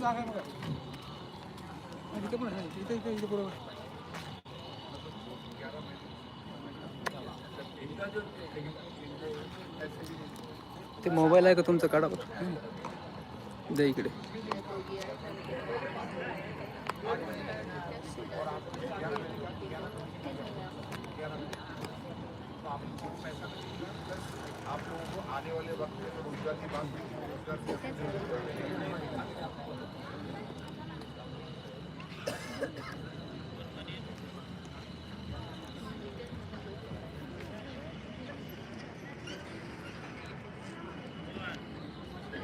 जागा बघा. पण इथं बरोबर ते मोबाईल आहे का तुमचं? काढा बरं. द्या इकडे आप लोगों को आने वाले वक्त में रोजगार की बात हुई रोजगार की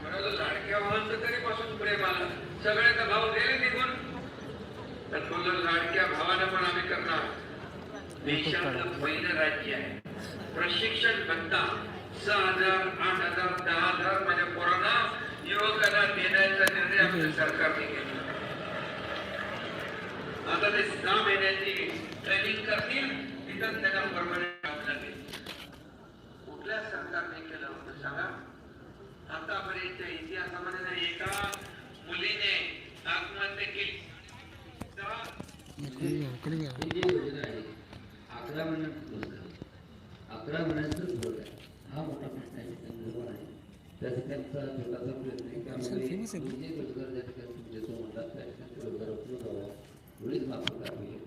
म्हणाल लाडक्या भावांचं तरीपासून प्रेम आलं सगळ्याचा भाव दिले निघून तर बोललो लाडक्या भावानं पण आम्ही करणार देशातलं पहिलं राज्य आहे प्रशिक्षण भत्ता सहा हजार आठ हजार दहा हजार माझ्या पोरांना युवकांना देण्याचा निर्णय आपल्या सरकारने घेतला आता ते सहा महिन्याची ट्रेनिंग करतील तिथं त्यांना परमनंट काम लागेल. कुठल्या सरकारने केलं होतं सांगा? आतापर्यंत इतिहासामध्ये नाही एका मुलीने आत्महत्या केली. अकरा महिन्यात अकरा महिन्यातच रोजगार हा मोठा प्रश्न आहे त्याच्याबरोबर आहे. त्यासाठी आमचा छोटासा प्रयत्न आहे रोजगार ठिकाणी देतो म्हणतात त्या ठिकाणी रोजगार उपलब्ध व्हावा. वेळीच माफ म्हणजे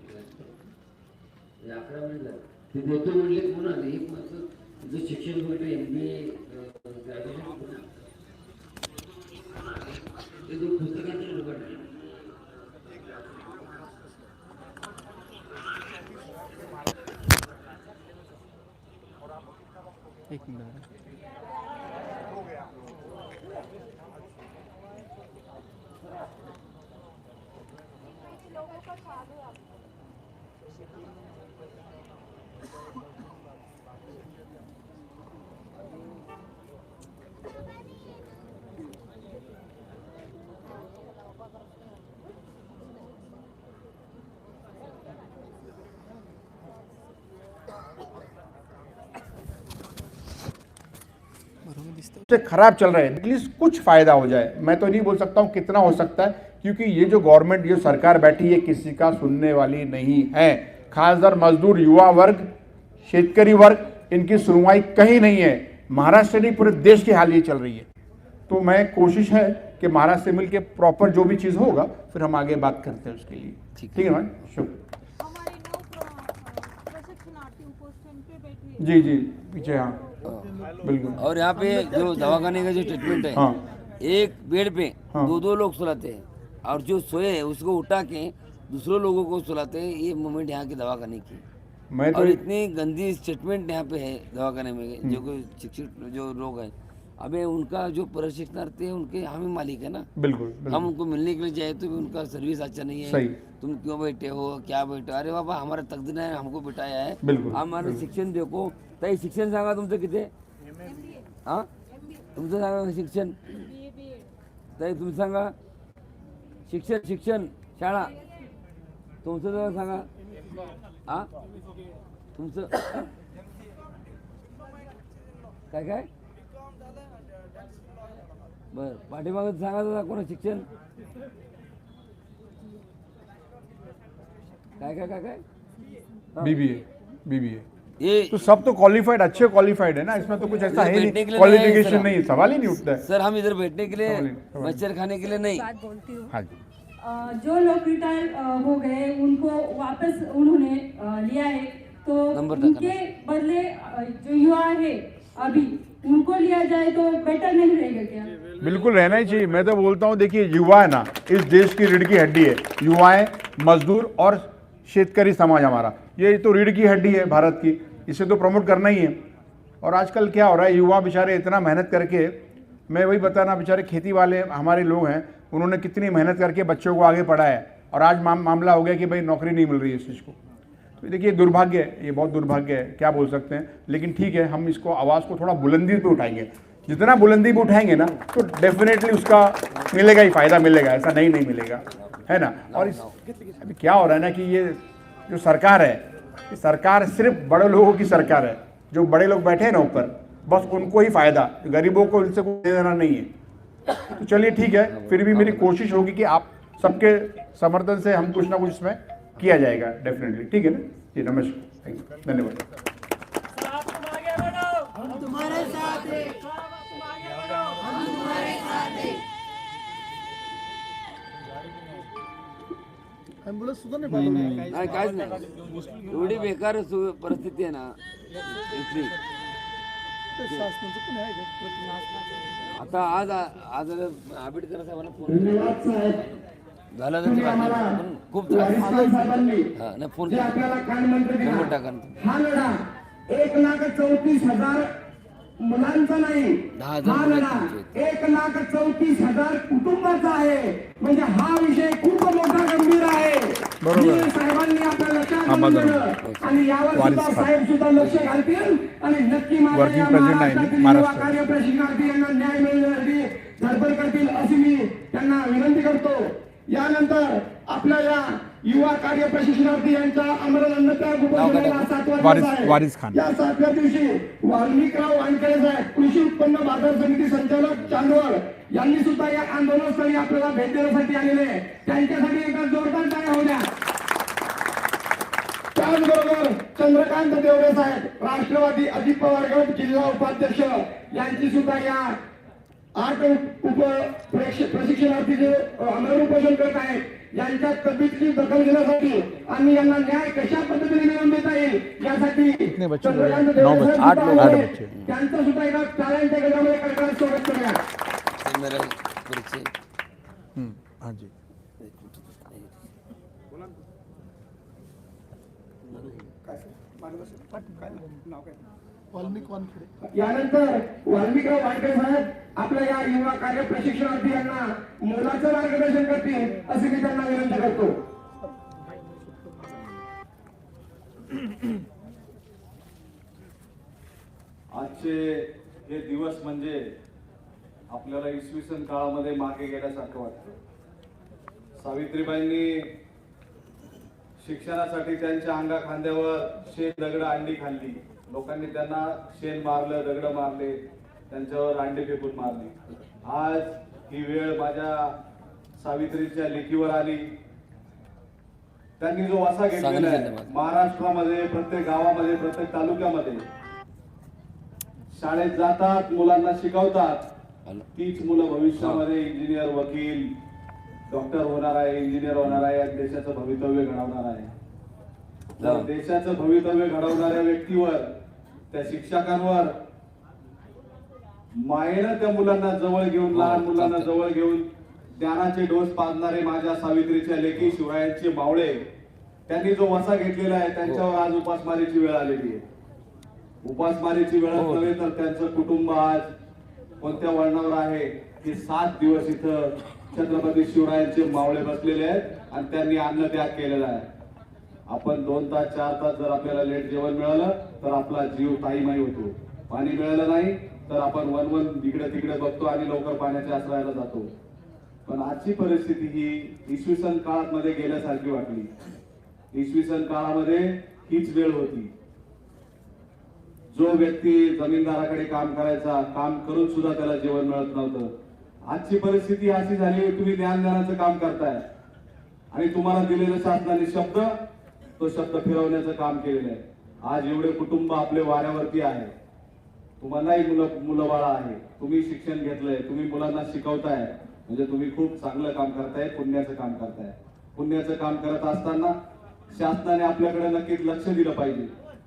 अकरा महिने ते देतो म्हणले कोण आले. एक माणसं तुझं शिक्षण वगैरे एम बी ए ग्रॅज्युएशन ते दोन पुस्तकांचे रोजगार एक मिनिट. खराब चल रहे है। कुछ फ़ायदा हो जाए। मैं तो नहीं बोल सकता हूँ कितना हो सकता है, क्योंकि ये जो गवर्नमेंट जो सरकार बैठी है किसी का सुनने वाली नहीं है। खासदार मजदूर, युवा वर्ग, शेतकरी वर्ग, इनकी सुनवाई कहीं नहीं है। महाराष्ट्र नहीं पूरे देश की हाल ये चल रही है। तो मैं कोशिश है कि महाराष्ट्र से मिलके प्रॉपर जो भी चीज़ होगा फिर हम आगे बात करते हैं उसके लिए। ठीक है। मैम हैं। जी जी। पीछे हाँ। बिल्कुल। और यहाँ पे जो दवाखाने का जो ट्रीटमेंट है। हाँ एक बेड पे हाँ। दो दो लोग सुलाते हैं और जो सोए है उसको उठा के दूसरे लोगों को सुलाते हैं ये मूवमेंट यहाँ के दवाखाने की। मैं तो और इतनी गंदी स्टेटमेंट यहाँ पे है दवाखाने में जो कोई शिक्षित जो लोग हैं। अबे उनका जो प्रशिक्षणार्थी है उनके हम ही मालिक है ना। बिल्कुल बिल्कुल। हम उनको मिलने के लिए जाए तो भी उनका सर्विस अच्छा नहीं है। सही। तुम क्यों बैठे हो? क्या बैठे हो? अरे बाबा हमारा तकदीर है हमको बिठाया है। हमारे शिक्षण देखो। ताई शिक्षण सांगा तुमचं किती हा? तुमचं सांगा शिक्षण? ताई तुम्ही सांगा। शिक्षण शिक्षण शाळा तुमचं सांगा। हा? तुमचं? काय काय? बर पाठीमागं सांगा कोणा शिक्षण? काय काय काय काय? बीबीए बीबीए ये तो सब तो क्वालिफाइड अच्छे क्वालिफाइड है ना इसमें तो कुछ ऐसा है नहीं। है क्वालिफिकेशन सर। नहीं सवाल ही नहीं उठता है। सर हम इधर बैठने के लिए मच्छर खाने के लिए नहीं। बात बोलती हूँ। हाँ जी। जो लोग रिटायर हो गए उनको वापस उन्होंने लिया है तो उनके बदले जो युवा है अभी उनको लिया जाए तो बेटर नहीं रहेगा क्या? बिल्कुल रहना ही चाहिए। मैं तो बोलता हूँ देखिए युवा है ना इस देश की रीढ़ की हड्डी है। युवाएँ मजदूर और शेतकारी समाज हमारा। ये तो रीढ़ की हड्डी है भारत की। इसे तो प्रमोट करना ही है। और आजकल क्या हो रहा है युवा बेचारे इतना मेहनत करके मैं वही बताना बेचारे खेती वाले हमारे लोग हैं उन्होंने कितनी मेहनत करके बच्चों को आगे पढ़ाया और आज माम, मामला हो गया कि भाई नौकरी नहीं मिल रही है इस चीज़ को। तो देखिए दुर्भाग्य है ये बहुत दुर्भाग्य है क्या बोल सकते हैं। लेकिन ठीक है हम इसको आवाज़ को थोड़ा बुलंदी पे उठाएँगे। जितना बुलंदी पे उठाएँगे ना तो डेफिनेटली उसका मिलेगा ही फ़ायदा मिलेगा ऐसा नहीं नहीं मिलेगा। है ना? और इस अभी क्या हो रहा है ना कि ये जो सरकार है सरकार सिर्फ़ बड़े लोगों की सरकार है। जो बड़े लोग बैठे हैं ना ऊपर बस उनको ही फ़ायदा। गरीबों को इनसे कोई देना नहीं है। तो चलिए ठीक है फिर भी मेरी कोशिश होगी कि आप सबके समर्थन से हम कुछ ना कुछ इसमें किया जाएगा डेफिनेटली ठीक है ना? जी नमस्कार। थैंक यू धन्यवाद। ॲम्ब्युलन्स सुद्धा नाही नाही काहीच नाही। एवढी बेकार परिस्थिती आहे ना। इथली ते शासनाचं पण आहे का? आता आज आज आंबेडकर साहेबांना फोन झालं तर. पण खूप त्रास हा नाही फोन नंबर टाका. हा लढा एक लाख चौतीस हजार मुलांचा नाही दहा हा मुलं लढा. एक लाख चौतीस हजार कुटुंबाचा आहे म्हणजे हा विषय खूप मोठा गंभीर आहे मी साहेबांनी आपल्या लक्षात. आणि यावर सुद्धा साहेब सुद्धा लक्ष घालतील. आणि नक्की माझ्या Working या president आहे महाराष्ट्रातील महाराष्ट्र. युवा कार्य प्रशिक्षणार्थी यांना न्याय मिळण्यासाठी धडपड करतील अशी मी त्यांना विनंती करतो. यानंतर आपल्या या युवा कार्य प्रशिक्षणार्थी यांच्या खान. या सातव्या दिवशी वाल्मिकराव वानखेडे साहेब कृषी उत्पन्न बाजार समिती संचालक चांदवड यांनी सुद्धा या आंदोलनस्थळी आपल्याला भेट देण्यासाठी आलेले. त्यांच्यासाठी एकदा जोरदार होऊ द्या त्याचबरोबर चंद्रकांत देवरे साहेब राष्ट्रवादी अजित पवार गट जिल्हा उपाध्यक्ष यांची सुद्धा या आठ उप प्रशिक्षणार्थी जे उपोषण करत आहेत. यांच्या तब्येतीची दखल घेण्यासाठी आणि यांना न्याय कशा पद्धतीने मिळवून देता येईल यासाठी. त्यांचं सुद्धा एका टाळ्यांच्या गटामध्ये कडकड स्वागत करूया. वाल्मिक वानखेडे यानंतर वाल्मिकराव वानखेडे साहेब आपल्या या युवा कार्य प्रशिक्षणार्थी यांना मोलाचं मार्गदर्शन करतील असे मी त्यांना विनंती करतो. आजचे हे दिवस म्हणजे आपल्याला इसवी सन काळामध्ये मागे गेल्यासारखं वाटतं. सावित्रीबाईंनी शिक्षणासाठी त्यांच्या अंगा खांद्यावर शेण दगड अंडी खाल्ली. लोकांनी त्यांना शेण मारलं दगड मारले. त्यांच्यावर अंडी फेकून मारली आज ही वेळ माझ्या सावित्रीच्या लेखीवर आली त्यांनी जो वसा घेतलेला आहे. महाराष्ट्रामध्ये प्रत्येक गावामध्ये प्रत्येक तालुक्यामध्ये शाळेत जातात मुलांना शिकवतात. तीच मुलं भविष्यामध्ये इंजिनियर वकील डॉक्टर होणार आहे इंजिनियर होणार आहे आणि देशाचं भवितव्य घडवणार आहे जर. देशाचं भवितव्य घडवणाऱ्या व्यक्तीवर त्या शिक्षकांवर मायेनं त्या मुलांना जवळ घेऊन हो, लहान मुलांना. जवळ घेऊन ज्ञानाचे डोस पाजणारे माझ्या सावित्रीच्या लेखी शिवरायांचे मावळे त्यांनी जो वसा घेतलेला आहे त्यांच्यावर आज उपासमारीची वेळ आलेली आहे. उपासमारीची वेळ हो. नव्हे तर त्यांचं कुटुंब आज कोणत्या वळणावर आहे की सात दिवस इथं छत्रपती शिवरायांचे मावळे बसलेले आहेत आणि त्यांनी अन्न त्याग केलेला आहे. आपण दोन तास चार तास जर आपल्याला लेट जेवण मिळालं तर आपला जीव ताईमाई होतो. पाणी मिळालं नाही तर आपण वन वन इकडे तिकडे बघतो आणि लवकर पाण्याच्या आश्रयाला जातो. पण आजची परिस्थिती ही इसवी सन काळात मध्ये गेल्यासारखी वाटली. इसवी सन काळामध्ये हीच वेळ होती. जो व्यक्ती जमीनदाराकडे काम करायचा काम करून सुद्धा त्याला जेवण मिळत नव्हतं. आजची परिस्थिती अशी झाली तुम्ही ज्ञानदानाचं काम करताय. आणि तुम्हाला दिलेलं शासनाने शब्द तो शब्द फिरवण्याचं काम केलेलं आहे. आज एवढे कुटुंब आपले वाऱ्यावरती आहे. तुम्हालाही मुलं मुलं बाळा आहे. तुम्ही शिक्षण घेतलंय तुम्ही मुलांना शिकवताय. म्हणजे तुम्ही खूप चांगलं काम करताय पुण्याचं काम करताय. पुण्याचं काम करत असताना शासनाने आपल्याकडे नक्कीच लक्ष दिलं पाहिजे.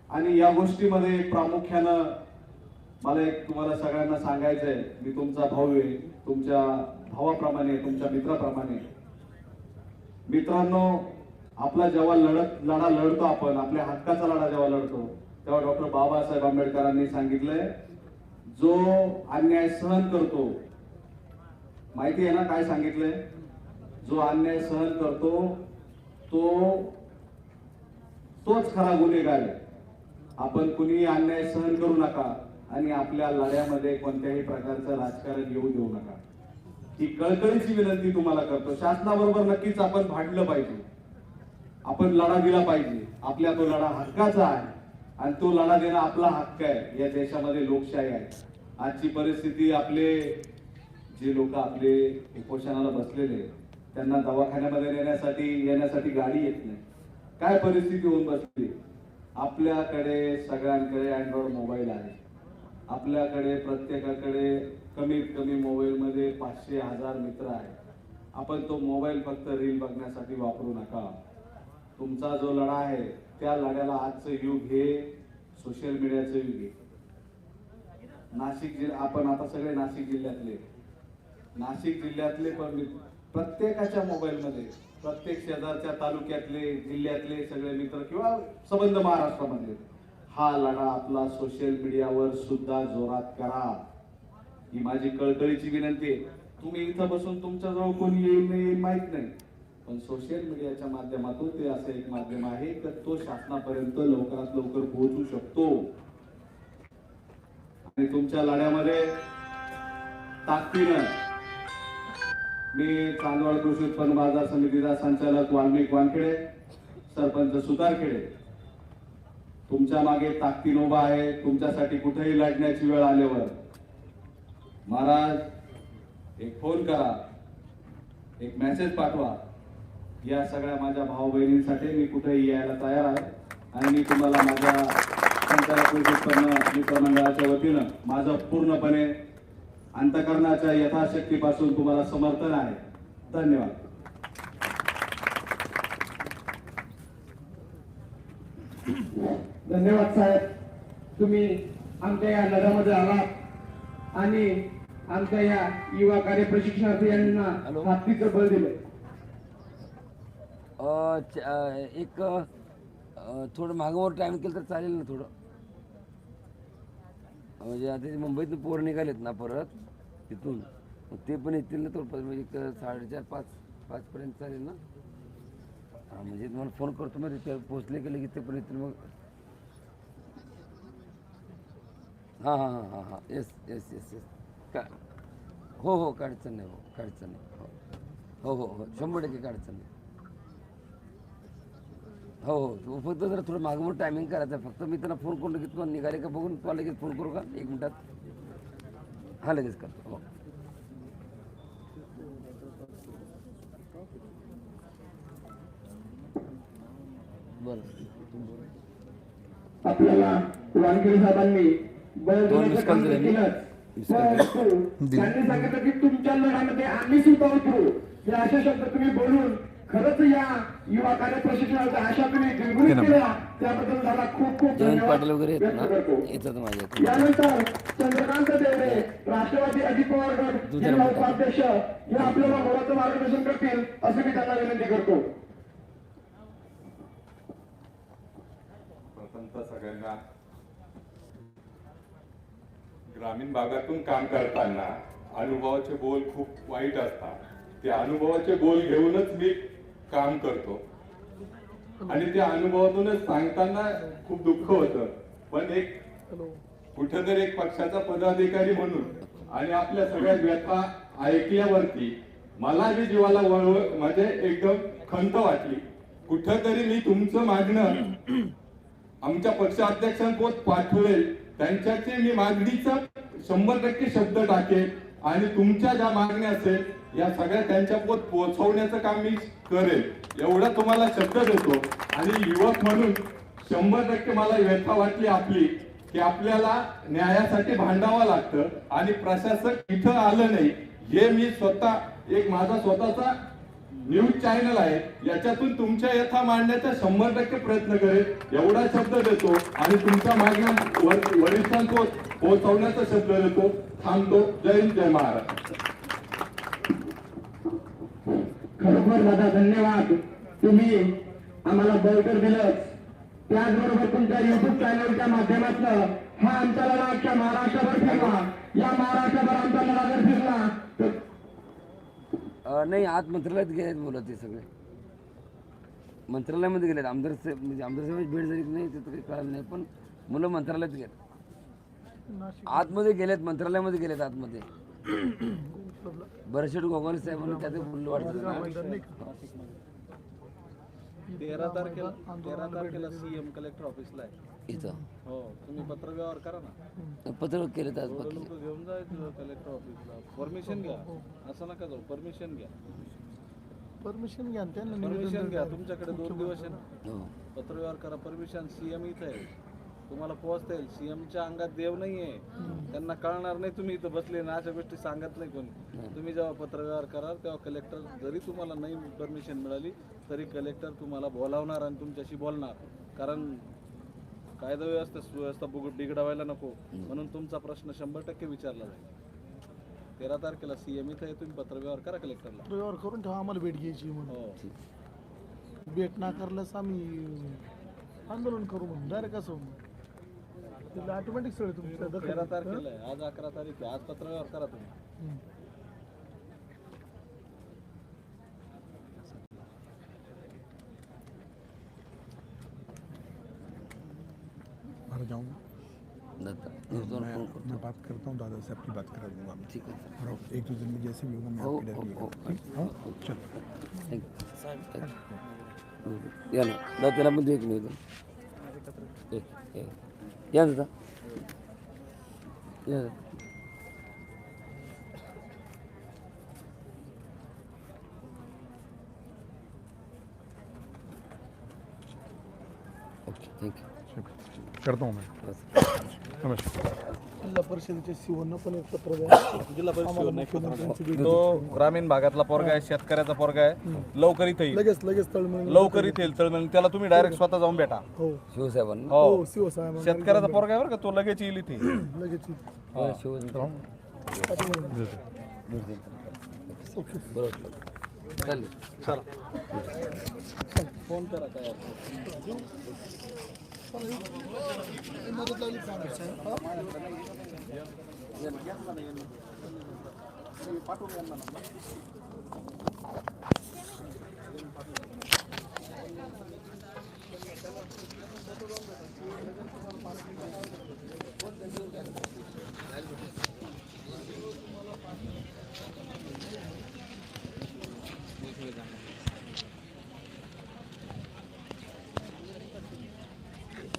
आणि या गोष्टीमध्ये प्रामुख्यानं मला एक तुम्हाला सगळ्यांना सांगायचंय. मी तुमचा भाऊ आहे तुमच्या भावाप्रमाणे तुमच्या मित्राप्रमाणे. मित्रांनो आपला जेव्हा लढत लढा लढतो आपण आपल्या हक्काचा लढा जेव्हा लढतो तेव्हा डॉक्टर बाबासाहेब आंबेडकरांनी सांगितलंय जो अन्याय सहन करतो. माहिती आहे ना काय सांगितलंय? जो अन्याय सहन करतो तो तोच खरा गुन्हेगार आहे. आपण कुणी अन्याय सहन करू नका आणि आपल्या लढ्यामध्ये कोणत्याही प्रकारचं राजकारण येऊ देऊ नका. ही कळकळीची विनंती तुम्हाला करतो. शासनाबरोबर नक्कीच आपण भांडलं पाहिजे. आपण लढा दिला पाहिजे. आपल्या तो लढा हक्काचा आहे. आणि तो लढा देणं आपला हक्क आहे. या देशामध्ये लोकशाही आहे. आजची परिस्थिती आपले जे लोक आपले उपोषणाला बसलेले आहेत, त्यांना दवाखान्यामध्ये नेण्यासाठी येण्यासाठी गाडी येत नाही. काय परिस्थिती होऊन बसली? आपल्याकडे सगळ्यांकडे अँड्रॉइड मोबाईल आहे. आपल्याकडे प्रत्येकाकडे कमीत कमी मोबाईलमध्ये पाचशे हजार मित्र आहेत. आपण तो मोबाईल फक्त रील बघण्यासाठी वापरू नका. तुमचा जो लढा आहे त्या लढ्याला आजचं युग हे सोशल मीडियाचं युग आहे. नाशिक जिल्हा आपण आता सगळे नाशिक जिल्ह्यातले. नाशिक जिल्ह्यातले पण मी- प्रत्येकाच्या मोबाईलमध्ये प्रत्येक शेजारच्या तालुक्यातले जिल्ह्यातले सगळे मित्र किंवा संबंध महाराष्ट्रामध्ये हा लढा आपला सोशल मीडियावर सुद्धा जोरात करा. ही माझी कळकळीची विनंती आहे. तुम्ही इथं बसून तुमच्याजवळ कोणी येईल नाही येईल माहीत नाही. पण सोशल मीडियाच्या माध्यमातून ते असं एक माध्यम आहे तर तो शासनापर्यंत लवकरात लवकर पोहोचू शकतो? आणि तुमच्या लढ्यामध्ये ताकदीनं मी चांदवड कृषी उत्पन्न बाजार समितीचा संचालक वाल्मिक वानखेडे सरपंच सुतारखेडे तुमच्या मागे ताकदीन उभा आहे तुमच्यासाठी कुठेही लढण्याची वेळ आल्यावर महाराज एक फोन करा एक मेसेज पाठवा. या सगळ्या माझ्या भाऊ बहिणींसाठी मी कुठेही यायला तयार आहे. आणि मी तुम्हाला माझ्या संचालक उत्पन्न मित्रमंडळाच्या वतीनं माझं पूर्णपणे अंतकरणाच्या यथाशक्तीपासून तुम्हाला समर्थन आहे. धन्यवाद. धन्यवाद साहेब. तुम्ही आमच्या या लढ्यामध्ये आलात आणि आमच्या या युवा कार्य प्रशिक्षणार्थी यांना ताकदीचं बळ दिलं. एक थोडं मागावर टाईम केलं तर चालेल ना थोडं. म्हणजे आता मुंबईतून पोर निघालेत ना परत तिथून. ते पण येतील ना थोडं म्हणजे एक साडेचार पाच पाचपर्यंत चालेल ना. हां म्हणजे तुम्हाला फोन करतो मग तिथे पोचले गेले की ते पण येतील मग. हां हां हां हां हां. येस येस येस येस का हो हो काढचं अडचण नाही हो काढचं अडचण नाही हो. हो हो हो शंभर टक्के काढचं अडचण नाही. हो हो तू फक्त जरा थोडं मागवर टायमिंग करायचं. फक्त मी त्यांना फोन करून की तुम्हाला निघाले का बघून तुम्हाला लगेच फोन करू का? एक मिनिटात. हां लगेच करतो. हो. बरं. आपल्याला वानखेडे साहेबांनी दोन मिस कॉल दिले त्यांनी सांगितलं की तुमच्या लढ्यामध्ये आम्ही सुद्धा उतरू. हे असे शब्द तुम्ही बोलून खरंच या युवा कार्य प्रशिक्षणाचा आशा तुम्ही द्विगुणित केल्या. त्याबद्दल मला खूप खूप जयंत धन्यवाद. पाटील वगैरे येतात व्यक्त ना करतो. येतात माझ्या इथे. यानंतर चंद्रकांत देवरे राष्ट्रवादी अजित पवार गट जिल्हा. उपाध्यक्ष हे आपल्याला मोलाचं मार्गदर्शन करतील असं मी त्यांना विनंती करतो. प्रथमतः सगळ्यांना. ग्रामीण भागातून काम करताना अनुभवाचे बोल खूप वाईट असतात. ते अनुभवाचे बोल घेऊनच मी काम करतो. आणि त्या अनुभवातूनच सांगताना खूप दुःख होतं. पण एक कुठेतरी एक पक्षाचा पदाधिकारी म्हणून आणि आपल्या सगळ्या व्यथा ऐकल्यावरती मला जी जीवाला वळवळ म्हणजे एकदम खंत वाटली. कुठेतरी मी तुमचं मागणं आमच्या पक्षाध्यक्षांपोत पाठवेल त्यांच्याची मी मागणीचा शंभर टक्के शब्द टाकेल. आणि तुमच्या ज्या मागण्या असेल या सगळ्या त्यांच्या पोत पोहोचवण्याचं काम मी करेल एवढा तुम्हाला शब्द देतो. आणि युवक म्हणून शंभर टक्के मला व्यथा वाटली आपली की आपल्याला न्यायासाठी भांडावं लागतं आणि प्रशासक इथं आलं नाही. हे मी स्वतः एक माझा स्वतःचा न्यूज चॅनल आहे याच्यातून तुमच्या यथा मांडण्याचा शंभर टक्के प्रयत्न करेल एवढा शब्द देतो आणि तुमच्या मागण्या वर- वरिष्ठांसोबत पोहोचवण्याचा शब्द देतो. थांबतो. जय हिंद जय महाराज खरोखर दादा धन्यवाद. तुम्ही आम्हाला बळकर दिलं त्याचबरोबर तुमच्या युट्यूब चॅनलच्या माध्यमातून हा आमचा लढा अख्ख्या महाराष्ट्राभर फिरला या महाराष्ट्राभर आमचा लढा जर फिरला नाही आत मंत्रालयात गेलेत मुलं ते सगळे. मंत्रालयामध्ये गेलेत. आमदार साहेब म्हणजे आमदार साहेबांची भेट झाली की नाही ते काही कळालं नाही पण मुलं मंत्रालयात गेले आतमध्ये गेलेत मंत्रालयामध्ये गेलेत आतमध्ये. बरेचसे गोगावले साहेबांनी त्यात बोललं वाटतं. तेरा तारखेला तेरा तारखेला सीएम कलेक्टर ऑफिसला आहे. इथं? हो तुम्ही पत्र व्यवहार करा ना. पत्र केलं तर आज एवढं बाकी. लोक घेऊन जायचं कलेक्टर ऑफिसला परमिशन घ्या. असं नका जाऊ. परमिशन घ्या. परमिशन घ्या त्यांना परमिशन घ्या. तुमच्याकडे दोन दिवस आहे ना. हो. पत्रव्यवहार करा. परमिशन सीएम इथं आहे. तुम्हाला पोहोचता येईल. सीएमच्या अंगात देव नाही आहे त्यांना कळणार नाही तुम्ही इथं बसले ना अशा गोष्टी सांगत नाही कोणी. तुम्ही जेव्हा पत्रव्यवहार कराल तेव्हा कलेक्टर जरी तुम्हाला नाही परमिशन मिळाली तरी कलेक्टर तुम्हाला बोलावणार आणि तुमच्याशी बोलणार. कारण कायदा व्यवस्था सुव्यवस्था बुग- बिघडवायला नको. म्हणून तुमचा प्रश्न शंभर टक्के विचारला जाईल. तेरा तारखेला सीएम इथं तुम्ही पत्रव्यवहार करा कलेक्टरला व्यवहार करून ठेवा आम्हाला भेट घ्यायची म्हणून. हो. भेट नाकारल्यास आम्ही आंदोलन करू म्हणून. डायरेक्ट असं ऑटोमॅटिक सगळं तुमच्या तेरा दखल तारखेला आहे. आज अकरा तारीख आहे. आज पत्रव्यवहार करा तुम्ही. घर जाऊँ. मैं मैं बात करता हूँ दादा से आपकी बात करा दूंगा मैं। ठीक और एक दो दिन में जैसे भी होगा मैं हो आपकी हो डायरी हो. ठीक हाँ? चलो। या. ना दादा त्याला पण दे एक निवेदन एक एक. या दादा या दादा ओके थँक्यू करता हूँ मैं नमस्कार जिल्हा परिषदेचे सीओना पण एक पत्र द्या जिल्हा तो ग्रामीण भागातला पोरगा आहे शेतकऱ्याचा पोरगा आहे. लवकर इथे येईल लगेच लगेच तळमळ लवकर इथे येईल. त्याला तुम्ही डायरेक्ट स्वतः जाऊन भेटा. हो. शिवसाहेबांना? हो. हो शेतकऱ्याचा पोरगा आहे बरं का तो लगेच येईल इथे. लगेच हो शिवसाहेब बरोबर चालेल फोन करा काय पाठवून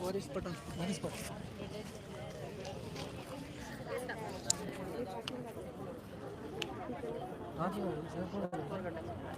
अडचण हो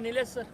निलेश सर